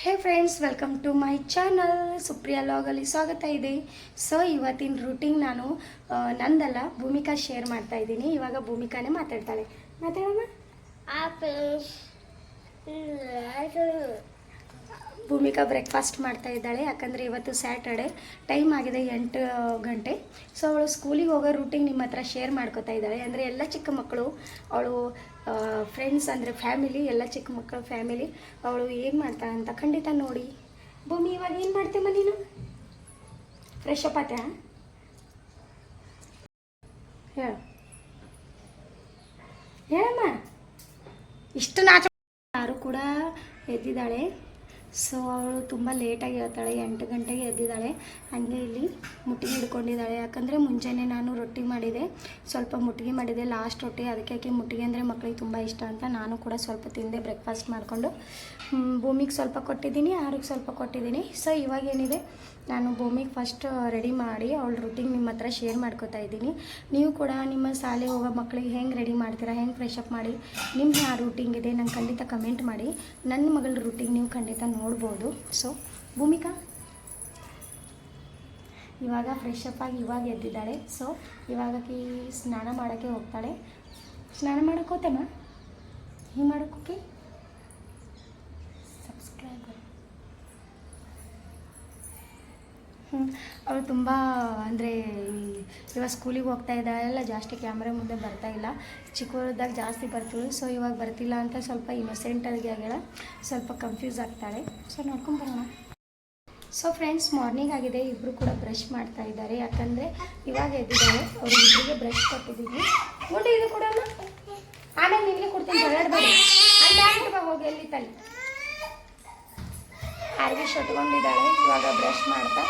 Hey friends welcome to my channel Supriya ಲಾಗಲ್ಲಿ ಸ್ವಾಗತ ಇದೆ. So ಇವತ್ತಿನ ರೂಟೀನ್ ನಾನು ನಂದಲ್ಲ, ಭೂಮಿಕಾ ಶೇರ್ ಮಾಡ್ತಾ ಇದ್ದೀನಿ. ಇವಾಗ ಭೂಮಿಕಾನೇ ಮಾತಾಡ್ತಾಳೆ. ಮಾತಾಡಮ್ಮ ಭೂಮಿಕಾ ಬ್ರೇಕ್ಫಾಸ್ಟ್ ಮಾಡ್ತಾ ಇದ್ದಾಳೆ. ಯಾಕಂದರೆ ಇವತ್ತು ಸ್ಯಾಟರ್ಡೆ ಟೈಮ್ ಆಗಿದೆ ಎಂಟು ಗಂಟೆ. ಸೊ ಅವಳು ಸ್ಕೂಲಿಗೆ ಹೋಗೋ ರೂಟೀನ್ ನಿಮ್ಮ ಹತ್ರ ಶೇರ್ ಮಾಡ್ಕೋತಾ ಇದ್ದಾಳೆ. ಅಂದರೆ ಎಲ್ಲ ಚಿಕ್ಕ ಮಕ್ಕಳು, ಅವಳು ಫ್ರೆಂಡ್ಸ್ ಅಂದರೆ ಫ್ಯಾಮಿಲಿ ಎಲ್ಲ ಚಿಕ್ಕ ಮಕ್ಕಳು ಫ್ಯಾಮಿಲಿ ಅವಳು ಏನು ಮಾಡ್ತಾ ಅಂತ ಖಂಡಿತ ನೋಡಿ. ಭೂಮಿ, ಇವಾಗ ಏನು ಮಾಡ್ತೀಮ್ಮ ನೀನು? ಫ್ರೆಶ್ ಅಪ್ ಆತ ಹೇಳು. ಹೇಳಮ್ಮ. ಇಷ್ಟು ನಾಚ ಯಾರು ಕೂಡ ಎದ್ದಿದ್ದಾಳೆ. ಸೊ ಅವಳು ತುಂಬ ಲೇಟಾಗಿ ಹೇಳ್ತಾಳೆ, ಎಂಟು ಗಂಟೆಗೆ ಎದ್ದಿದ್ದಾಳೆ. ಹಾಗೆ ಇಲ್ಲಿ ಮುಟ್ಟಿಗೆ ಹಿಡ್ಕೊಂಡಿದ್ದಾಳೆ. ಯಾಕಂದರೆ ಮುಂಜಾನೆ ನಾನು ರೊಟ್ಟಿ ಮಾಡಿದೆ, ಸ್ವಲ್ಪ ಮುಟ್ಟಿಗೆ ಮಾಡಿದೆ ಲಾಸ್ಟ್ ರೊಟ್ಟಿ. ಅದಕ್ಕೆ ಆಕೆ ಮುಟ್ಟಿಗೆ ಅಂದರೆ ಮಕ್ಕಳಿಗೆ ತುಂಬ ಇಷ್ಟ ಅಂತ ನಾನು ಕೂಡ ಸ್ವಲ್ಪ ತಿಂದೆ ಬ್ರೇಕ್ಫಾಸ್ಟ್ ಮಾಡಿಕೊಂಡು. ಭೂಮಿಗೆ ಸ್ವಲ್ಪ ಕೊಟ್ಟಿದ್ದೀನಿ ಆರಿಗೆ ಸ್ವಲ್ಪ ಕೊಟ್ಟಿದ್ದೀನಿ. ಸೊ ಇವಾಗ ಏನಿದೆ, ನಾನು ಭೂಮಿಗೆ ಫಸ್ಟ್ ರೆಡಿ ಮಾಡಿ ಅವಳ ರೊಟ್ಟಿಗೆ ನಿಮ್ಮ ಹತ್ರ ಶೇರ್ ಮಾಡ್ಕೋತಾ ಇದ್ದೀನಿ. ನೀವು ಕೂಡ ನಿಮ್ಮ ಶಾಲೆ ಹೋಗೋ ಮಕ್ಕಳಿಗೆ ಹೆಂಗೆ ರೆಡಿ ಮಾಡ್ತೀರಾ, ಹೆಂಗೆ ಫ್ರೆಶ್ ಅಪ್ ಮಾಡಿ ನಿಮ್ಮ ಯಾವ ರೂಟಿಂಗ್ ಇದೆ, ನಂಗೆ ಖಂಡಿತ ಕಮೆಂಟ್ ಮಾಡಿ. ನನ್ನ ಮಗಳ ರೂಟಿಂಗ್ ನೀವು ಖಂಡಿತ ನೋಡ್ಬೋದು. ಸೊ ಭೂಮಿಕಾ? ಇವಾಗ ಫ್ರೆಶ್ ಅಪ್ ಆಗಿ ಇವಾಗ ಎದ್ದಿದ್ದಾಳೆ. ಸೊ ಇವಾಗ ಆಕಿ ಸ್ನಾನ ಮಾಡೋಕ್ಕೆ ಹೋಗ್ತಾಳೆ. ಸ್ನಾನ ಮಾಡೋಕೆ ಹೋತೆಮ್ಮ ಹಿಂಗೆ ಮಾಡೋಕೆ ಅವಳು ತುಂಬ, ಅಂದರೆ ಇವಾಗ ಸ್ಕೂಲಿಗೆ ಹೋಗ್ತಾ ಇದ್ದಾಳೆಲ್ಲ ಜಾಸ್ತಿ ಕ್ಯಾಮ್ರಾ ಮುಂದೆ ಬರ್ತಾ ಇಲ್ಲ. ಚಿಕ್ಕವರದಾಗ ಜಾಸ್ತಿ ಬರ್ತಿಳು ಸೊ ಇವಾಗ ಬರ್ತಿಲ್ಲ ಅಂತ ಸ್ವಲ್ಪ ಇನ್ನೊಸೆಂಟಾಗಿ ಆಗ್ಯಾಳ ಸ್ವಲ್ಪ ಕನ್ಫ್ಯೂಸ್ ಆಗ್ತಾಳೆ ಸೊ ನೋಡ್ಕೊಂಬರೋಣ ಸೊ ಫ್ರೆಂಡ್ಸ್ ಮಾರ್ನಿಂಗ್ ಆಗಿದೆ. ಇಬ್ಬರು ಕೂಡ ಬ್ರಷ್ ಮಾಡ್ತಾ ಇದ್ದಾರೆ. ಯಾಕಂದರೆ ಇವಾಗ ಎದ್ದಿದ್ದಾರೆ. ಅವ್ರು ಇಬ್ಬರಿಗೆ ಬ್ರಷ್ ಕೊಟ್ಟಿದ್ದೀನಿ. ನೋಡಿ ಇದು ಕೂಡ ಆಮೇಲೆ ನಿನಗೆ ಕೊಡ್ತೀನಿ. ಹೊರಡ್ಬೇಡಿ ಅಲ್ಲಿ ಹೋಗಿ ಎಲ್ಲಿ ತಲೆ. ಆರ್ವಿ ಶೊಟ್ಕೊಂಡಿದ್ದಾಳೆ ಇವಾಗ ಬ್ರಷ್ ಮಾಡ್ತಾ.